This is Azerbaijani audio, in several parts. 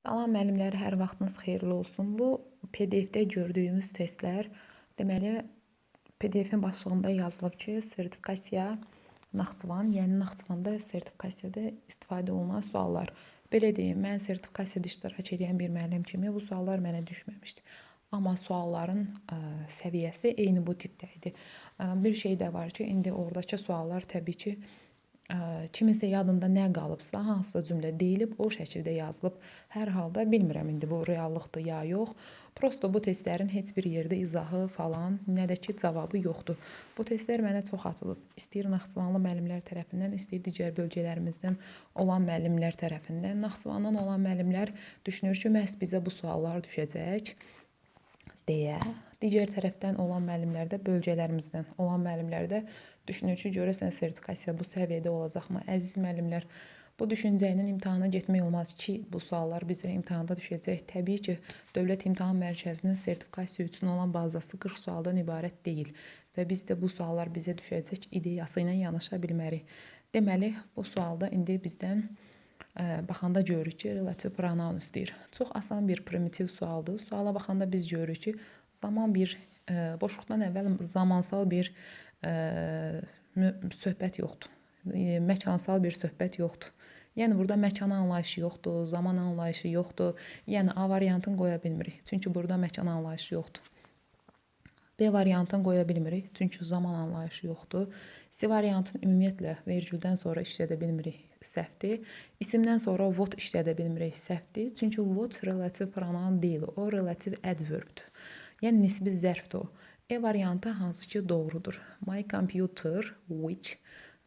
Salam müəllimlər, hər vaxtınız xeyirli olsun. Bu PDF-də gördüyümüz testlər, deməli PDF-in başlığında yazılıb ki, sertifikasiya Naxçıvan, yəni Naxçıvanda sertifikasiyada istifadə olunan suallar. Belə deyim, mən sertifikasiyada iştirak edən bir müəllim kimi bu suallar mənə düşməmişdi. Amma sualların ə, səviyyəsi eyni bu tipdə idi. Bir şey də var ki, indi oradakı suallar təbii ki, kiminsə yadında nə qalıbsa, hansısa cümlə deyilib, o şəkildə yazılıb. Hər halda bilmirəm indi bu reallıqdır ya yox. Prosta bu testlərin heç bir yerdə izahı falan, nə də ki cavabı yoxdur. Bu testlər mənə çox atılıb. İstəyir Naxçıvanlı müəllimlər tərəfindən, istəyir digər bölgələrimizdən olan müəllimlər tərəfindən. Naxçıvandan olan müəllimlər düşünür ki, məhz bizə bu suallar düşəcək deyə. Digər tərəfdən olan müəllimlər də bölgələrimizdən olan müəllimlər də düşünür ki, görəsən sertifikasiya bu səviyyədə olacaqmı? Əziz müəllimlər, bu düşüncə ilə imtahana getmək olmaz ki, bu suallar bizə imtahanda düşəcək. Təbii ki, Dövlət İmtahan Mərkəzinin sertifikasiya üçün olan bazası 40 sualdan ibarət deyil və biz də bu suallar bizə düşəcək ideyası ilə yanaşa bilmərik. Deməli, bu sualda indi bizdən ə, baxanda görürük ki, relativ pronoun istəyir. Çox asan bir primitiv sualdır. Suala baxanda biz görürük ki, zaman bir ə, boşluqdan əvvəl zamansal bir mü- söhbət yoxdur. E, Məkansal bir söhbət yoxdur. Yəni burada məkan anlayışı yoxdur, zaman anlayışı yoxdur. Yəni A variantını qoya bilmirik. Çünki burada məkan anlayışı yoxdur. B variantını qoya bilmirik, çünki zaman anlayışı yoxdur. C variantını ümumiyyətlə vergüldən sonra işlədə bilmirik, səhvdir. İsimdən sonra what işlədə bilmirik, səhvdir. Çünki what relativ pronoun deyil, o relativ adverbdir. Yəni nisbi zərfdir o. E variantı hansı ki doğrudur. My computer which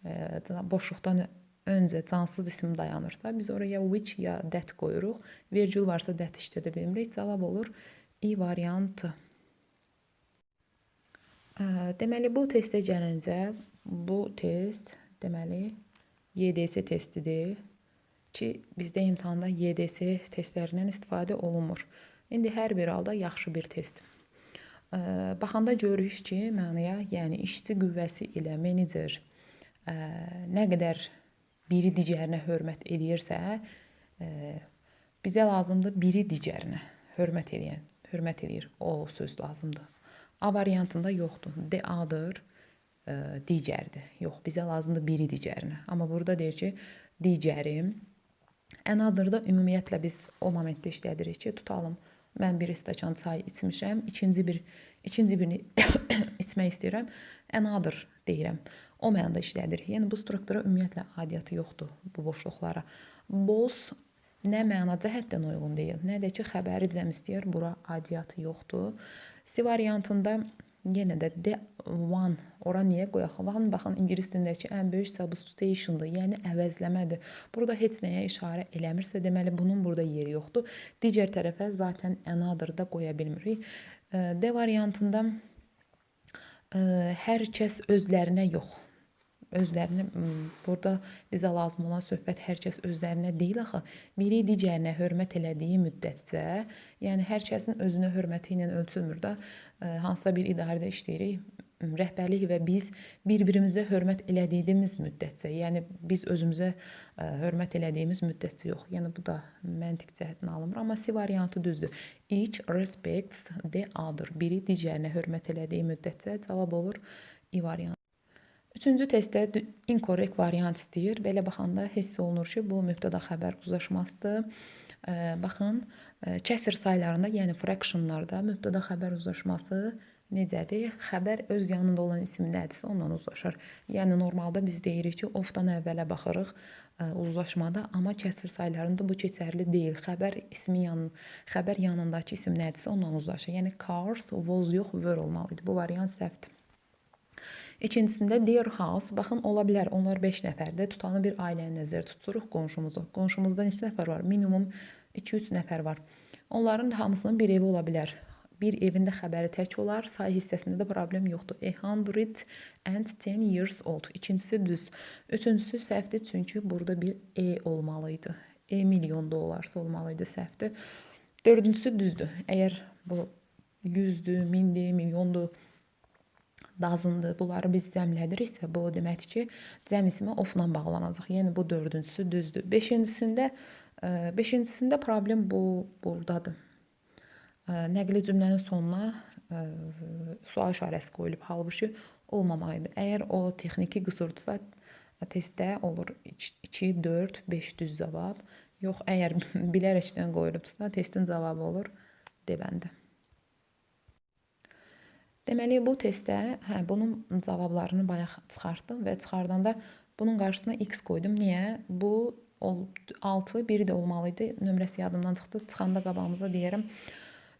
e, boşluqdan öncə cansız isim dayanırsa, biz oraya which ya that qoyuruq. Vergül varsa that işlədə bilmirik. Cavab olur I variantı. Ə, Deməli bu testə gəlincə, bu test deməli YDS testidir ki, bizdə imtahanda YDS testlərindən istifadə olunmur. İndi hər bir halda yaxşı bir test. Baxanda görürük ki, mənaya, yəni işçi qüvvəsi ilə menecer nə qədər biri digərinə hörmət eləyirsə, bizə lazımdır biri digərinə hörmət edən, hörmət eləyir. O söz lazımdır. A variantında yoxdur. Ə, digərdir. Yox, bizə lazımdır biri digərinə. Amma burada deyir ki, digəri Another-da ümumiyyətlə biz o momentdə işlədirik ki, tutalım mən bir stəkan çay içmişəm, ikinci bir ikinci birini içmək istəyirəm. Another deyirəm. O mənada işlədirik. Yəni bu struktura ümumiyyətlə aidiyyatı yoxdur bu boşluqlara. Both nə məna cəhətdən uyğun deyil, nə də ki xəbəri cəm istəyir, bura aidiyyatı yoxdur. C variantında yenə də the one ora niyə qoyaq? Baxın, baxın ingilis dilindəki ən böyük substitutiondur, yəni əvəzləmədir. Burada heç nəyə işarə eləmirsə, deməli bunun burada yeri yoxdur. Digər tərəfə zaten another-da qoya bilmirik. D variantında hər kəs özlərinə yox. Özlərinə m, burada bizə lazım olan söhbət hər kəs özlərinə deyil axı. Biri digərinə hörmət elədiyi müddətcə, yəni hər kəsin özünə hörməti ilə ölçülmür də. Hansısa bir idarədə işləyirik, rəhbərlik və biz bir-birimizə hörmət elədiyimiz müddətcə, yəni biz özümüzə hörmət elədiyimiz müddətcə yox. Yəni bu da məntiq cəhətdən alınmır, amma C variantı düzdür. Each respects the other. Biri digərinə hörmət elədiyi müddətcə cavab olur I variantı. Üçüncü testdə inkorrekt variant istəyir. Belə baxanda hiss olunur ki, bu mübtəda xəbər uzlaşmasıdır. Baxın, kəsr saylarında, yəni fractionlarda mübtəda xəbər uzlaşması necədir? Xəbər öz yanında olan isim nədirsə ondan uzlaşır. Yəni normalda biz deyirik ki, of-dan əvvələ baxırıq uzlaşmada, amma kəsr saylarında bu keçərli deyil. Xəbər ismi yan, xəbər yanındakı isim nədirsə ondan uzlaşır. Yəni cars, was yox, were olmalı idi. Bu variant səhvdir. İkincisində dear house, baxın ola bilər onlar 5 nəfərdir. Tutanı bir ailəni nəzərdə tuturuq qonşumuzu. Qonşumuzda neçə nəfər var? Minimum 2-3 nəfər var. Onların hamısının bir evi ola bilər. Bir evin də xəbəri tək olar. Say hissəsində də problem yoxdur. A hundred and ten years old. İkincisi düz. Üçüncüsü səhvdir çünki burada bir e olmalı idi. E milyon dollarsa olmalı idi səhvdir. Dördüncüsü düzdür. Əgər bu 100-dür, 1000-dir, milyondur, dazındır. Bunları biz cəmlədiriksə, bu o deməkdir ki, cəm ismi ofla bağlanacaq. Yəni bu dördüncüsü düzdür. Beşincisində Ə, Beşincisində problem bu burdadır. Ə, Nəqli cümlənin sonuna ə, sual işarəsi qoyulub, halbuki olmamalıdır. Əgər o texniki qüsurdursa, testdə olur 2, 4, 5 düz cavab. Yox, əgər bilərəkdən qoyulubsa, testin cavabı olur D bəndi. Deməli bu testdə, hə, bunun cavablarını bayaq çıxartdım və çıxardanda bunun qarşısına x qoydum. Niyə? Bu 6, 1 də olmalı idi. Nömrəsi yadımdan çıxdı. Çıxanda qabağımıza deyərəm.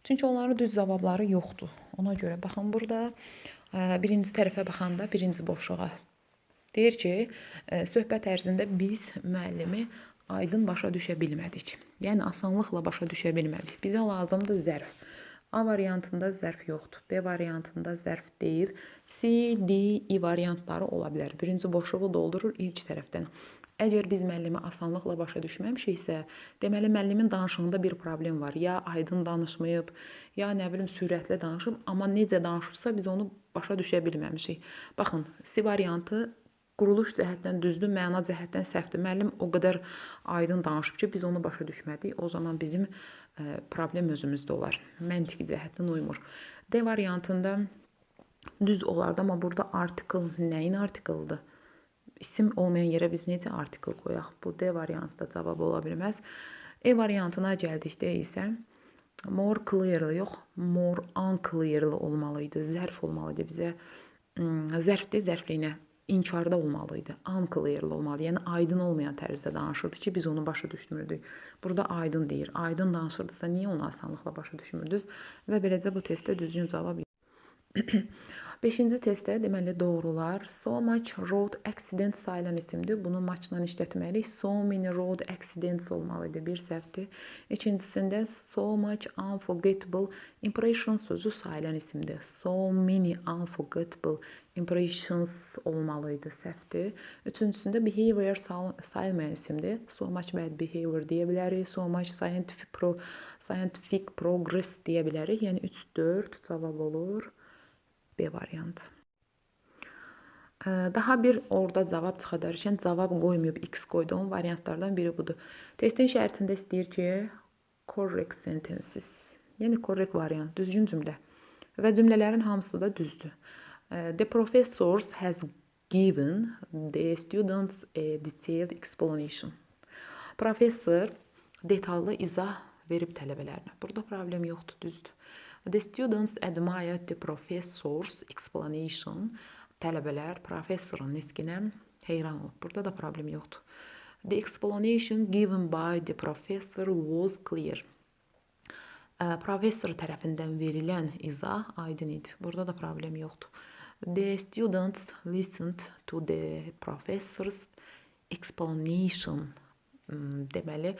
Çünki onların düz cavabları yoxdur. Ona görə baxın burada ə, birinci tərəfə baxanda birinci boşluğa deyir ki, ə, söhbət ərzində biz müəllimi aydın başa düşə bilmədik. Yəni asanlıqla başa düşə bilmədik. Bizə lazımdır zərf. A variantında zərf yoxdur. B variantında zərf deyil. C, D, I variantları ola bilər. Birinci boşluğu doldurur ilk tərəfdən. Əgər biz müəllimi asanlıqla başa düşməmişiksə, deməli müəllimin danışığında bir problem var. Ya aydın danışmayıb, ya nə bilim sürətli danışıb, amma necə danışıbsa biz onu başa düşə bilməmişik. Baxın, C variantı quruluş cəhətdən düzdür, məna cəhətdən səhvdir. Müəllim o qədər aydın danışıb ki, biz onu başa düşmədik. O zaman bizim problem özümüzdə olar. Məntiqi cəhətdən uymur. D variantında düz olardı, amma burada article nəyin article'dır? isim olmayan yerə biz necə artikel qoyaq? Bu D variantı da cavab ola bilməz. E variantına gəldikdə isə more clearly yox, more unclearly olmalı idi. Zərf olmalı idi bizə. Zərfdə zərfliyinə inkarda olmalı idi. Unclearly olmalı. Yəni aydın olmayan tərzdə danışırdı ki, biz onu başa düşmürdük. Burada aydın deyir. Aydın danışırdısa niyə onu asanlıqla başa düşmürdünüz? Və beləcə bu testdə düzgün cavab Beşinci testdə deməli doğrular. So much road accidents sayılan isimdir. Bunu maçla işlətməliyik. So many road accidents olmalıdır. Bir səhvdir. İkincisində so much unforgettable impression sözü sayılan isimdir. So many unforgettable impressions olmalıydı. Səhvdir. Üçüncüsündə behavior sayılmayan isimdir. So much bad behavior deyə bilərik. So much scientific pro scientific progress deyə bilərik. Yəni 3 4 cavab olur. B variantı. Daha bir orada cavab çıxadarkən cavab qoymayıb x qoyduğum variantlardan biri budur. Testin şərtində istəyir ki, correct sentences. Yəni correct variant, düzgün cümlə. Və cümlələrin hamısı da düzdür. The professors has given the students a detailed explanation. Professor detallı izah verib tələbələrinə. Burada problem yoxdur, düzdür. The students admired the professor's explanation. Tələbələr professorun niskinə heyran olub. Burada da problem yoxdur. The explanation given by the professor was clear. Professor tərəfindən verilən izah aydın idi. Burada da problem yoxdur. The students listened to the professor's explanation. Deməli,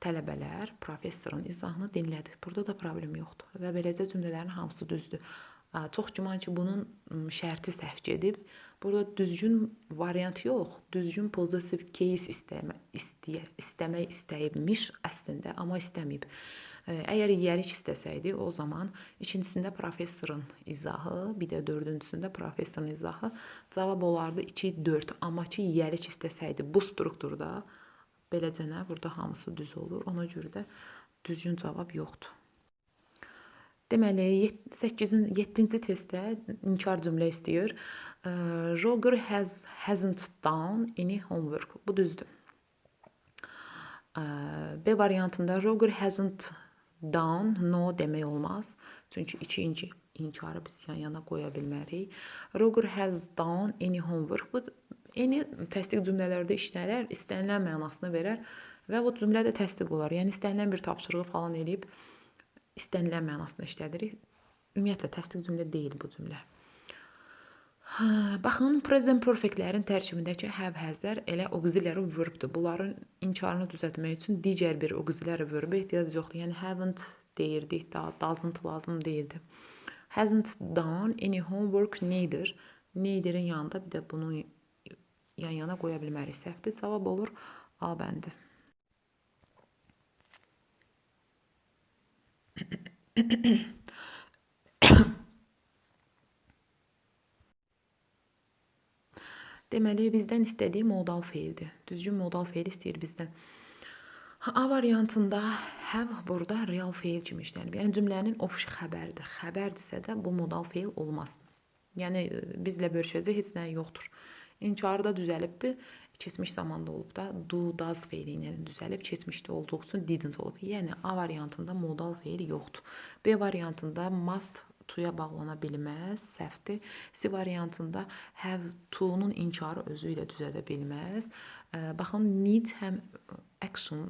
Tələbələr professorun izahını dinlədi. Burada da problem yoxdur və beləcə cümlələrin hamısı düzdür. Çox güman ki, bunun şərti səhv gedib. Burada düzgün variant yox, düzgün pozitiv case istəmə, istəyə, istəmək istəyibmiş əslində, amma istəməyib. Əgər yiyəlik istəsəydi, o zaman ikincisində professorun izahı, bir də dördüncüsündə professorun izahı cavab olardı 2 4. Amma ki yiyəlik istəsəydi bu strukturda Beləcənə burada hamısı düz olur. Ona görə də düzgün cavab yoxdur. Deməli 8-ci 7-ci testdə inkar cümlə istəyir. Roger has hasn't done any homework. Bu düzdür. B variantında Roger hasn't done no demək olmaz. Çünki ikinci inkarı biz yan yana qoya bilmərik. Roger has done any homework. Bu Eyni təsdiq cümlələrdə işlənər, istənilən mənasını verər və bu cümlə də təsdiq olar. Yəni istənilən bir tapşırığı falan eləyib istənilən mənasını işlədirik. Ümumiyyətlə təsdiq cümlə deyil bu cümlə. Baxın, present perfectlərin tərkibindəki have haslər elə auxiliary verbdir. Bunların inkarını düzəltmək üçün digər bir auxiliary verbə ehtiyac yoxdur. Yəni haven't deyirdik, da doesn't lazım deyildi. Hasn't done any homework neither. Neither'in yanında bir də bunun yan-yana qoya bilmərik. Səhvdir cavab olur A bəndi. Deməli, bizdən istədiyi modal feildir. Düzgün modal feil istəyir bizdən. A variantında have burada real feil kimi işlənib. Yəni cümlənin obşi xəbərdir. Xəbərdirsə də bu modal feil olmaz. Yəni e, bizlə bölüşəcək heç nə yoxdur. İnkarı da düzəlibdi. Keçmiş zamanda olub da do, does feili ilə düzəlib, keçmişdə olduğu üçün didn't olub. Yəni A variantında modal feil yoxdur. B variantında must to-ya bağlana bilməz, səhvdir. C variantında have to-nun inkarı özü ilə düzədə bilməz. Baxın, need həm action,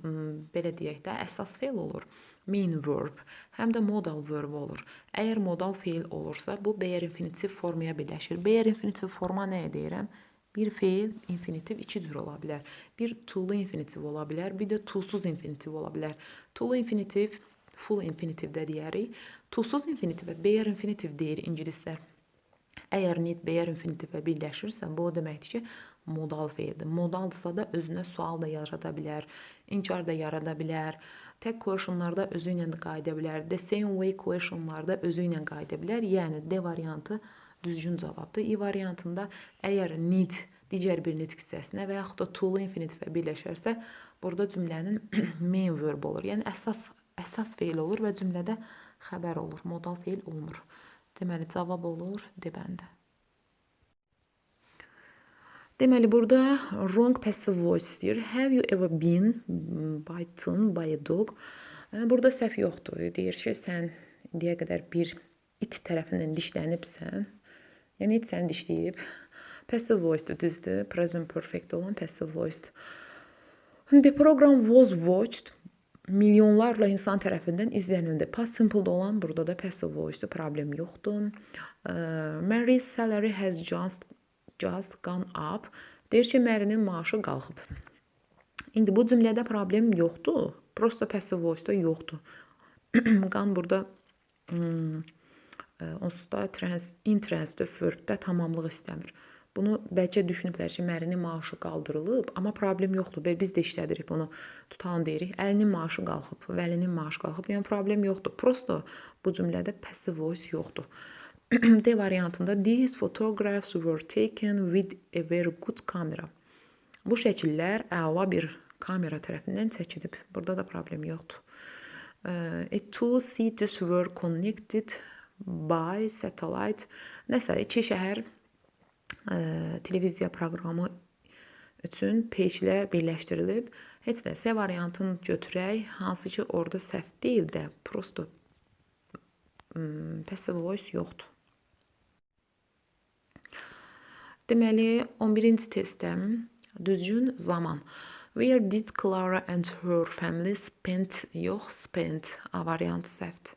belə deyək də, əsas feil olur. Main verb, həm də modal verb olur. Əgər modal feil olursa, bu bear infinitiv formaya birləşir. Bear infinitiv forma nəyə deyirəm? Bir feil infinitiv iki cür ola bilər. Bir to-lu infinitiv ola bilər, bir də to-suz infinitiv ola bilər. To-lu infinitiv full infinitiv də deyərik. To-suz infinitivə bear infinitiv deyir ingilislər. Əgər need bear infinitivə birləşirsə, bu o deməkdir ki, modal feildir. Modaldırsa da özünə sual da yarada bilər, inkar da yarada bilər. Tək questionlarda özü ilə qayıda bilər. The same way questionlarda özü ilə qayıda bilər. Yəni D variantı düzgün cavabdır. I variantında əgər need digər bir nitq hissəsinə və yaxud da to-lu infinitivə birləşərsə, burada cümlənin main verb olur. Yəni əsas əsas feil olur və cümlədə xəbər olur. Modal feil olmur. Deməli cavab olur D bəndə. Deməli burada wrong passive voice istəyir. Have you ever been bitten by a dog? Ə, Burada səhv yoxdur. Deyir ki, sən indiyə qədər bir it tərəfindən dişlənibsən. Yəni it səni dişləyib. Passive voice düzdür. Present perfect olan passive voice. The program was watched milyonlarla insan tərəfindən izlənildi. Past simple olan burada da passive voice-dur, problem yoxdur. Mary's salary has just just gone up. Deyir ki, Mərinin maaşı qalxıb. İndi bu cümlədə problem yoxdur. Prosta passive voice-da yoxdur. Qan burada hmm, onsuz da trans intransitive verb-də tamamlıq istəmir. Bunu bəlkə düşünüblər ki, Mərinin maaşı qaldırılıb, amma problem yoxdur. Bəli biz də işlədirik bunu. Tutalım deyirik. Əlinin maaşı qalxıb, Vəlinin maaşı qalxıb. Yəni problem yoxdur. Prosta bu cümlədə passive voice yoxdur. D variantında these photographs were taken with a very good camera. Bu şəkillər əla bir kamera tərəfindən çəkilib. Burada da problem yoxdur. Ə, Two cities were connected by satellite. Nəsə, iki şəhər ə, televiziya proqramı üçün peyçlə birləşdirilib. Heç nə C variantını götürək, hansı ki, orada səhv deyil də, prosto passive voice yoxdur. Deməli, 11-ci testdə düzgün zaman. Where did Clara and her family spend yox, spend A variantı səhvdir.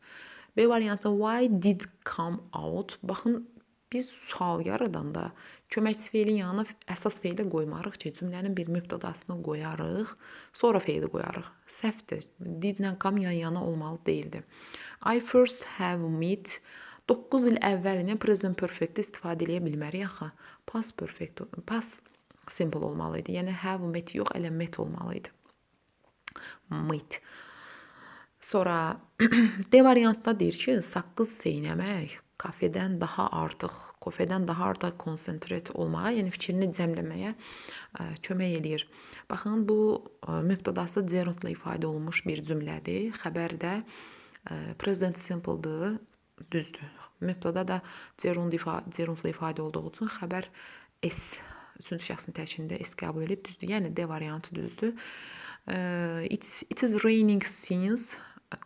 B variantı why did come out. Baxın, biz sual yaradanda köməkçi feilin yanına əsas feili qoymarıq ki, cümlənin bir mübtədasını qoyarıq, sonra feili qoyarıq. Səhvdir. Did ilə come yan-yana olmalı deyildi. I first have met 9 il əvvəlinə present perfect istifadə edə bilmərik axı. Past perfect, past simple olmalı idi. Yəni have met yox, elə met olmalı idi. Met. Sonra D variantda deyir ki, saqqız çeynəmək kafedən daha artıq, kofedən daha artıq konsentrat olmağa, yəni fikrini cəmləməyə kömək eləyir. Baxın, bu mübtədası gerundla ifadə olunmuş bir cümlədir. Xəbər də ə, present simple-dır, düzdür. Mübtəda da ifa gerundla ifadə olduğu üçün xəbər s üçüncü şəxsin təkində s qəbul edib düzdür. Yəni D variantı düzdür. İt is raining since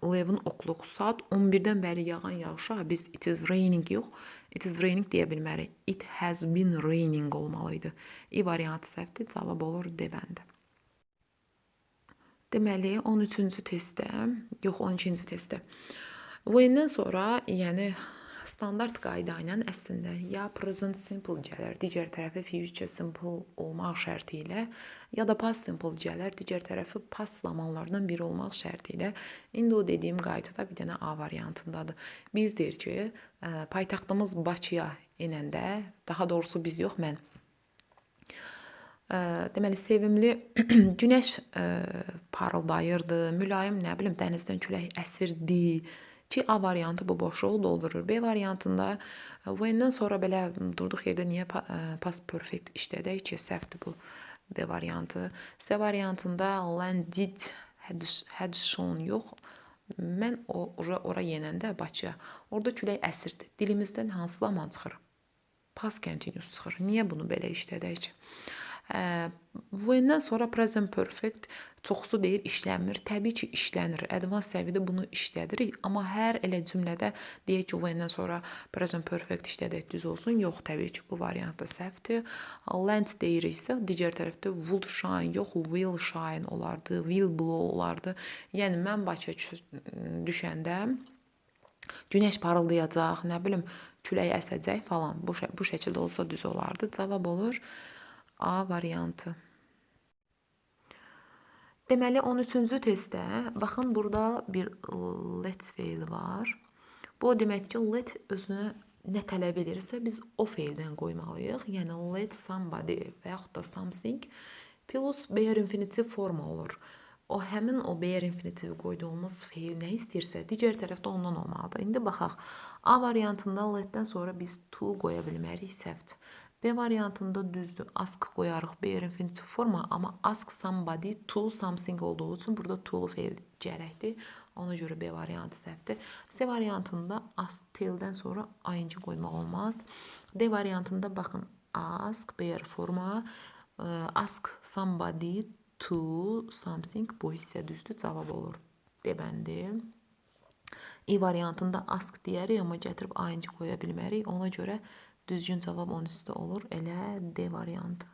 11 o'clock saat 11-dən bəri yağan yağışa biz it is raining yox, it is raining deyə bilmərik. It has been raining olmalı idi. İ variantı səhvdir, cavab olur D bəndə. Deməli 13-cü testdə, yox 12-ci testdə. When-dən sonra, yəni standart qayda ilə əslində ya present simple gələr, digər tərəfi future simple olmaq şərti ilə, ya da past simple gələr, digər tərəfi past zamanlardan biri olmaq şərti ilə. İndi o dediyim qaydada bir dənə A variantındadır. Biz deyir ki, paytaxtımız Bakıya enəndə, daha doğrusu biz yox, mən deməli sevimli günəş parıldayırdı, mülayim, nə bilim, dənizdən külək əsirdi. Ki A variantı bu boşluğu doldurur. B variantında when-dən sonra belə durduq yerdə niyə ə, past perfect işlədək ki, səhvdir bu B variantı. C variantında landed had, shown yox. Mən o ora, ora yenəndə Bakıya. Orada külək əsirdi. Dilimizdən hansı zaman çıxır? Past continuous çıxır. Niyə bunu belə işlədək ki? When-dən sonra present perfect çoxsu deyir işlənmir. Təbii ki, işlənir. Advanced səviyyədə bunu işlədirik, amma hər elə cümlədə deyək ki, when-dən sonra present perfect işlədək düz olsun. Yox, təbii ki, bu variantda səhvdir. Land deyiriksə, digər tərəfdə would shine, yox, will shine olardı, will blow olardı. Yəni mən Bakıya düşəndə günəş parıldayacaq, nə bilim, külək əsəcək falan. Bu bu şəkildə olsa düz olardı. Cavab olur A variantı. Deməli 13-cü testdə baxın burada bir let feili var. Bu o deməkdir ki, let özünə nə tələb edirsə biz o feildən qoymalıyıq. Yəni let somebody və yaxud da something plus bare infinitiv forma olur. O həmin o bare infinitiv qoyduğumuz feil nə istəyirsə, digər tərəfdə ondan olmalıdır. İndi baxaq. A variantında letdən sonra biz to qoya bilmərik, səhvdir. B variantında düzdür. Ask qoyarıq bare infinitiv forma, amma ask somebody to something olduğu üçün burada to feil gərəkdir. Ona görə B variantı səhvdir. C variantında ask telldən sonra ing qoymaq olmaz. D variantında baxın ask bare forma, ask somebody to something bu hissə düzdür, cavab olur. D bəndi. E variantında ask deyərik, amma gətirib ing qoya bilmərik. Ona görə Düzgün cavab 13-də olur. Elə D variantı.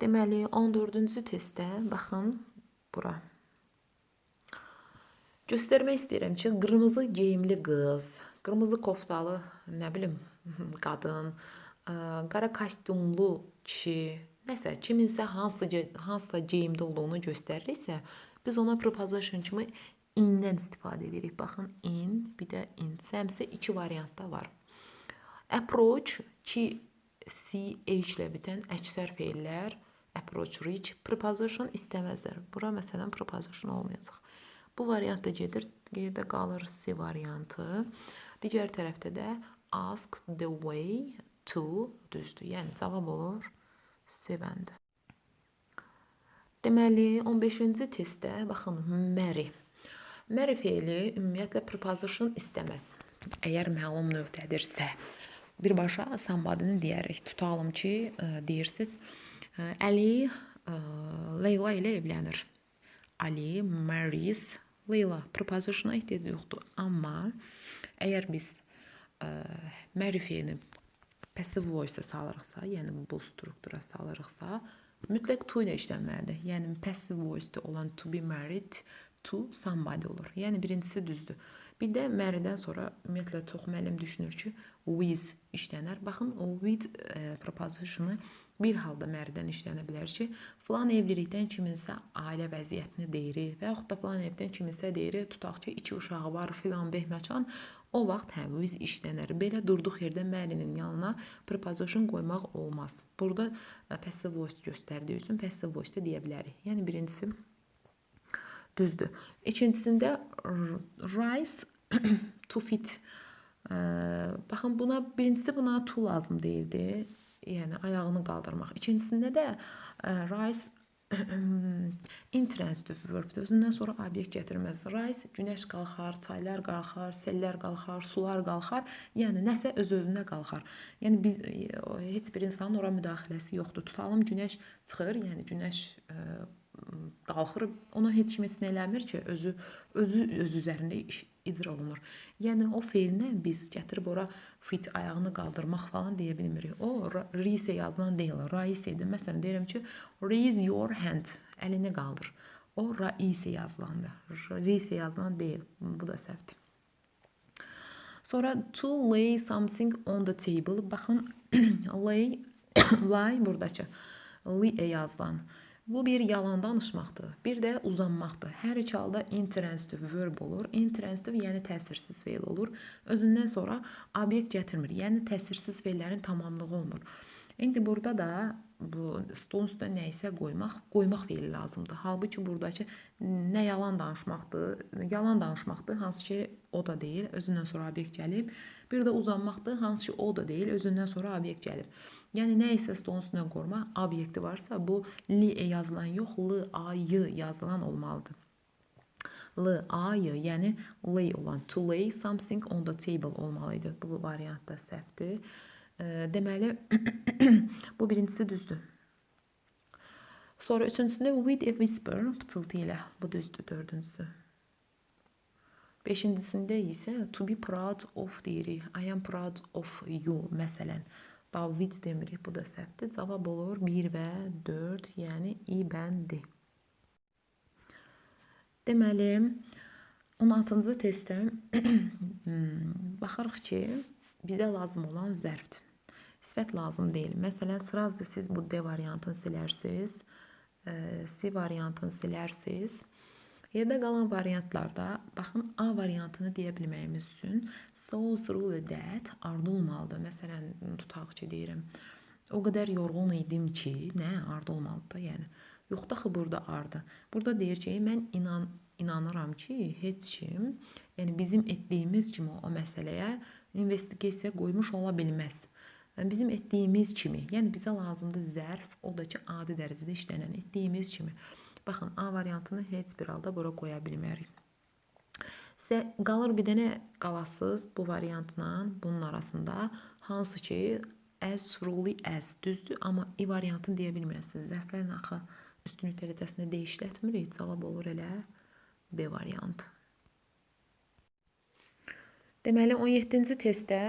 Deməli, 14-cü testdə baxın bura. Göstərmək istəyirəm ki, qırmızı geyimli qız, qırmızı koftalı, nə bilim, qadın, qara kostyumlu kişi, nəsə kiminsə hansı hansısa geyimdə olduğunu göstərirsə, Biz ona preposition kimi in-dən istifadə edirik. Baxın in, bir də in. Səmsə iki variantda var. Approach ki ch ilə bitən əksər feillər approach, reach, preposition istəməzlər. Bura məsələn preposition olmayacaq. Bu variantda gedir, yerdə qalır C variantı. Digər tərəfdə də ask the way to düzdür. Yəni cavab olur bəndi. Deməli, 15-ci testdə baxın, marry. Marry feili ümumiyyətlə preposition istəməz. Əgər məlum növdədirsə, birbaşa somebody-ni deyərik. Tutalım ki, e, deyirsiniz, e, Əli ə, e, Leyla ilə evlənir. Ali marries Leyla. Preposition-a ehtiyac yoxdur. Amma əgər biz ə, marry feilini passive voice-a salırıqsa, yəni bu struktura salırıqsa, mütləq to ilə işlənməlidir. Yəni passive voice-də olan to be married to somebody olur. Yəni birincisi düzdür. Bir də marry-dən sonra ümumiyyətlə çox müəllim düşünür ki, with işlənər. Baxın, o with e, preposition-ı bir halda marry-dən işlənə bilər ki, filan evlilikdən kiminsə ailə vəziyyətini deyirik və yaxud da filan evdən kiminsə deyirik, tutaq ki, iki uşağı var filan behməçan, o vaxt hə with işlənər. Belə durduq yerdə marry-nin yanına preposition qoymaq olmaz. Burada e, passive voice göstərdiyi üçün passive voice də deyə bilərik. Yəni birincisi düzdür. İkincisində rise to fit. Ə, baxın buna birincisi buna to lazım deyildi. Yəni ayağını qaldırmaq. İkincisində də ə, rise intransitive verbdir. Özündən sonra obyekt gətirməz. Rise günəş qalxar, çaylar qalxar, sellər qalxar, sular qalxar. Yəni nəsə öz-özünə qalxar. Yəni biz heç bir insanın ora müdaxiləsi yoxdur. Tutalım günəş çıxır, yəni günəş ə, qalxır, ona heç kim heç nə eləmir ki, özü özü öz üzərində iş icra olunur. Yəni o feilinə biz gətirib ora fit ayağını qaldırmaq falan deyə bilmirik. O raise yazılan deyil, raise idi. Məsələn deyirəm ki, raise your hand, əlini qaldır. O raise yazılandı. Raise yazılan deyil. Bu da səhvdir. Sonra to lay something on the table. Baxın, lay lay buradakı li yazılan. Bu bir yalan danışmaqdır, bir də uzanmaqdır. Hər iki halda intransitive verb olur. Intransitive yəni təsirsiz feil olur. Özündən sonra obyekt gətirmir. Yəni təsirsiz feillərin tamamlığı olmur. İndi burada da bu stolun üstünə nə isə qoymaq, qoymaq feili lazımdır. Halbuki buradakı nə yalan danışmaqdır, yalan danışmaqdır, hansı ki o da deyil. Özündən sonra obyekt gəlib Bir də uzanmaqdır, hansı ki o da deyil, özündən sonra obyekt gəlir. Yəni nə isə stolun üstünə qoyma obyekti varsa, bu li e yazılan yox, l a y yazılan olmalıdır. L a y, yəni lay olan to lay something on the table olmalı idi. Bu variantda səhvdir. E, deməli bu birincisi düzdür. Sonra üçüncüsündə with a whisper pıtıltı ilə. Bu düzdür dördüncüsü. Beşincisinde ise to be proud of deyirik. I am proud of you məsələn. David demirik, bu da səhvdir. Cavab olur 1 və 4, yəni i bəndi. Deməli, 16-cı testdə hmm, baxırıq ki, bizə lazım olan zərfdir. Sifət lazım deyil. Məsələn, sırasında siz bu D variantını silərsiniz, C variantını silərsiniz. Yerdə qalan variantlarda baxın A variantını deyə bilməyimiz üçün so through that ardı olmalıdır. Məsələn, tutaq ki, deyirəm. O qədər yorğun idim ki, nə, ardı olmalıdır yəni. Yox da axı burada ardı. Burada deyir ki, mən inan inanıram ki, heç kim, yəni bizim etdiyimiz kimi o məsələyə investigasiya qoymuş ola bilməz. Bizim etdiyimiz kimi, yəni bizə lazımdır zərf, o da ki, adi dərəcədə işlənən etdiyimiz kimi. Baxın, A variantını heç bir halda bura qoya bilmərik. Sizə qalır bir dənə qalasız bu variantla bunun arasında hansı ki as truly as düzdür, amma i variantını deyə bilməzsiniz. Zərflərin axı üstünlük dərəcəsində dəyişlətmirik. Cavab olur elə B variantı. Deməli 17-ci testdə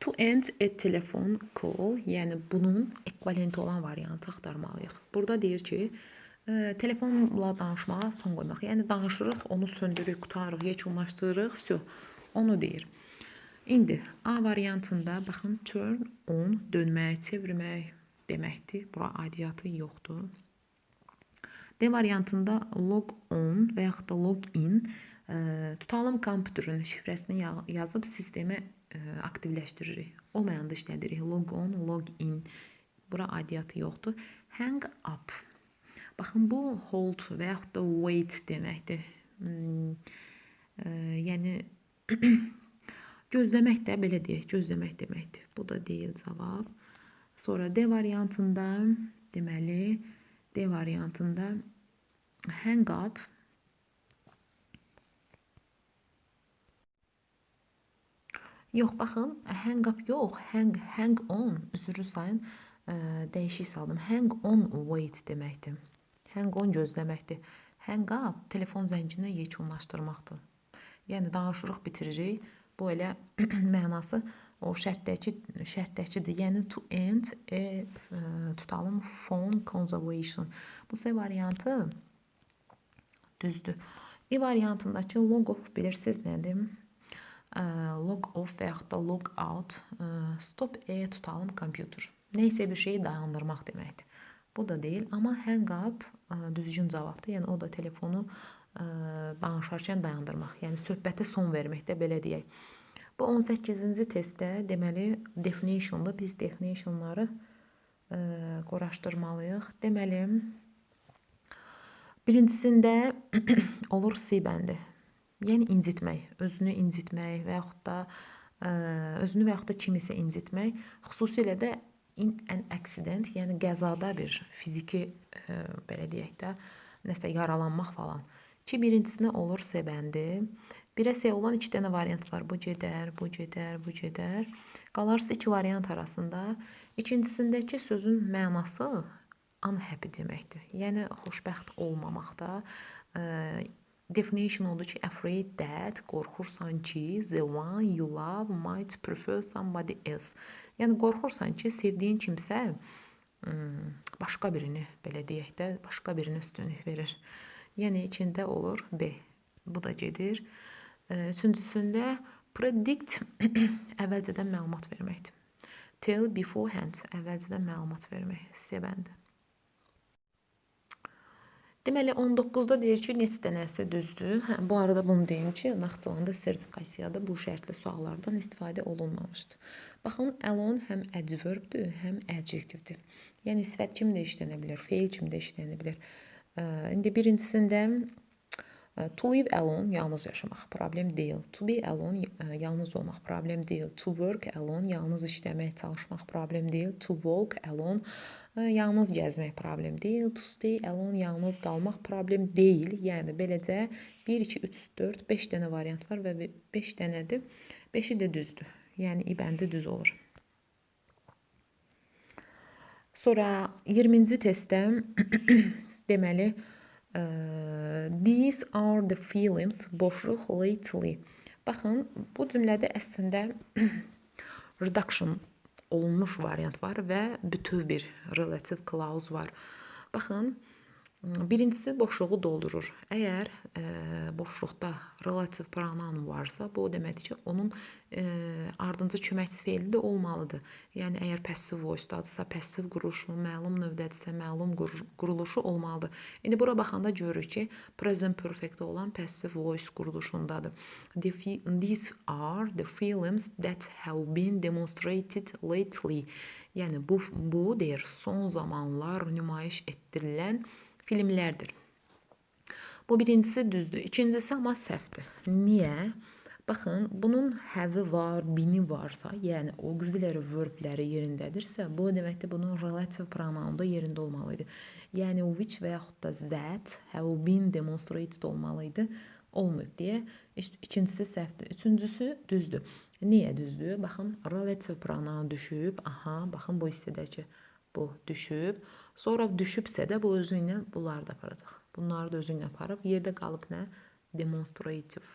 to end a telefon call, yəni bunun ekvivalenti olan variantı axtarmalıyıq. Burada deyir ki, e, telefonla danışmağa son qoymaq. Yəni danışırıq, onu söndürürük, qutarırıq, yekunlaşdırırıq, vəsə onu deyir. İndi A variantında baxın turn on dönmək, çevirmək deməkdir. Bura aidiyyatı yoxdur. D variantında log on və yaxud da log in ə, tutalım kompüterin şifrəsini yazıb sistemi ə, aktivləşdiririk. O mənada işlədirik. Log on, log in. Bura aidiyyatı yoxdur. Hang up. Baxın bu hold və yaxud da wait deməkdir. Hmm, ə, yəni gözləmək də belə deyək, gözləmək deməkdir. Bu da deyil cavab. Sonra D variantında deməli D variantında hang up Yox, baxın, hang up yox, hang hang on. Üzrü sayın, ə, dəyişik saldım. Hang on wait deməkdir. Hang on gözləməkdir. Up telefon zənginə yekunlaşdırmaqdır. Yəni danışırıq, bitiririk. Bu elə mənası o şərtdəki şərtdəkidir. Yəni to end e, e tutalım phone conservation. Bu C variantı düzdür. E variantındakı log off bilirsiniz nədir? E, log off və yaxud da log out. E, stop e tutalım kompüter. Nəysə bir şeyi dayandırmaq deməkdir. Bu da deyil, amma hang up e, düzgün cavabdır. Yəni o da telefonu e, danışarkən dayandırmaq. Yəni söhbətə son verməkdə belə deyək. Bu 18-ci testdə deməli definitionda biz definitionları ə, e, quraşdırmalıyıq. Deməli birincisində olur C bəndi. Yəni incitmək, özünü incitmək və yaxud da ə, özünü və yaxud da kimisə incitmək, xüsusilə də in an accident, yəni qəzada bir fiziki e, belə deyək də nəsə yaralanmaq falan. Ki birincisinə olur C bəndi. Birə S olan iki dənə variant var. Bu gedər, bu gedər, bu gedər. Qalarsa iki variant arasında. İkincisindəki sözün mənası unhappy deməkdir. Yəni xoşbəxt olmamaqda. E, definition odur ki, afraid that qorxursan ki, the one you love might prefer somebody else. Yəni qorxursan ki, sevdiyin kimsə başqa birini belə deyək də, başqa birinə üstünlük verir. Yəni içində olur B. Bu da gedir. Üçüncüsündə predict əvvəlcədən məlumat verməkdir. Tell beforehand əvvəlcədən məlumat vermək, sevəndir. Deməli 19-da deyir ki, neçə dənəsi düzdür. Hə, bu arada bunu deyim ki, Naxçıvanda sertifikasiyada bu şərtli suallardan istifadə olunmamışdır. Baxın, alone həm adverbdir, həm adjectivdir. Yəni sifət kimi də işlənə bilər, feil kimi də işlənə bilər. İndi birincisində To live alone yalnız yaşamaq problem deyil. To be alone yalnız olmaq problem deyil. To work alone yalnız işləmək, çalışmaq problem deyil. To walk alone yalnız gəzmək problem deyil. To stay alone yalnız qalmaq problem deyil. Yəni beləcə 1 2 3 4 5 dənə variant var və 5 dənədir. 5-i də düzdür. Yəni i bəndi düz olur. Sonra 20-ci testdə deməli these are the feelings boşluq lately. Baxın, bu cümlədə əslində reduction olunmuş variant var və bütöv bir relative clause var. Baxın, Birincisi boşluğu doldurur. Əgər e, boşluqda relativ pronoun varsa, bu o deməkdir ki, onun e, ardınca köməkçi feili də olmalıdır. Yəni əgər passive voice-dadırsa, passiv quruluşu, məlum növdədirsə, məlum quruluşu olmalıdır. İndi bura baxanda görürük ki, present perfect olan passive voice quruluşundadır. The, these are the films that have been demonstrated lately. Yəni bu bu deyir, son zamanlar nümayiş etdirilən filmlərdir. Bu birincisi düzdür. İkincisi amma səhvdir. Niyə? Baxın, bunun have var, bini varsa, yəni auxiliary verbləri yerindədirsə, bu deməkdir bunun relative pronoun da yerində olmalı idi. Yəni which və yaxud da that have been demonstrated olmalı idi. Olmayıb deyə. İkincisi səhvdir. Üçüncüsü düzdür. Niyə düzdür? Baxın, relative pronoun düşüb. Aha, baxın bu hissədəki bu düşüb. Sonra düşübsə də bu özü ilə bunları da aparacaq. Bunları da özü ilə aparıb yerdə qalıb nə? Demonstrative.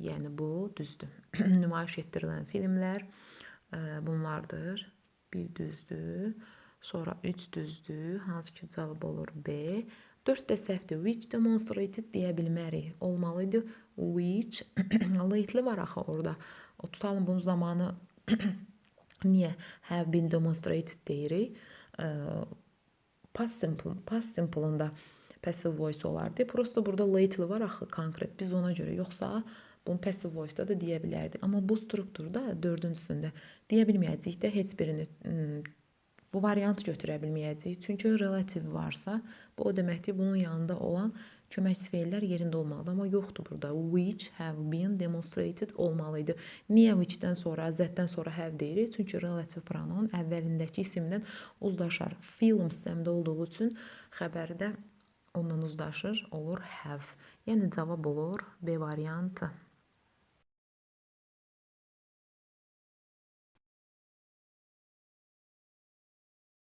Yəni bu düzdür. Nümayiş etdirilən filmlər ə, bunlardır. Bir düzdür. Sonra 3 düzdür. Hansı ki cavab olur B. 4 də səhvdir. Which demonstrated deyə bilmərik. Olmalı idi which. Lately var axı orada. O tutalım bunun zamanı niyə have been demonstrated deyirik? Past simple, past simple-ında passive voice olardı. Prosto burada lately var axı konkret. Biz ona görə yoxsa bunu passive voice-da da deyə bilərdik. Amma bu strukturda dördüncüsündə deyə bilməyəcəyik də heç birini bu variant götürə bilməyəcəyik. Çünki relative varsa, bu o deməkdir bunun yanında olan köməkçi feillər yerində olmalıdır. Amma yoxdur burada. Which have been demonstrated olmalı idi. Niyə which-dən sonra, z-dən sonra have deyirik? Çünki relative pronoun əvvəlindəki isimdən uzlaşar. Film sistemdə olduğu üçün xəbərdə ondan uzlaşır, olur have. Yəni cavab olur B variantı.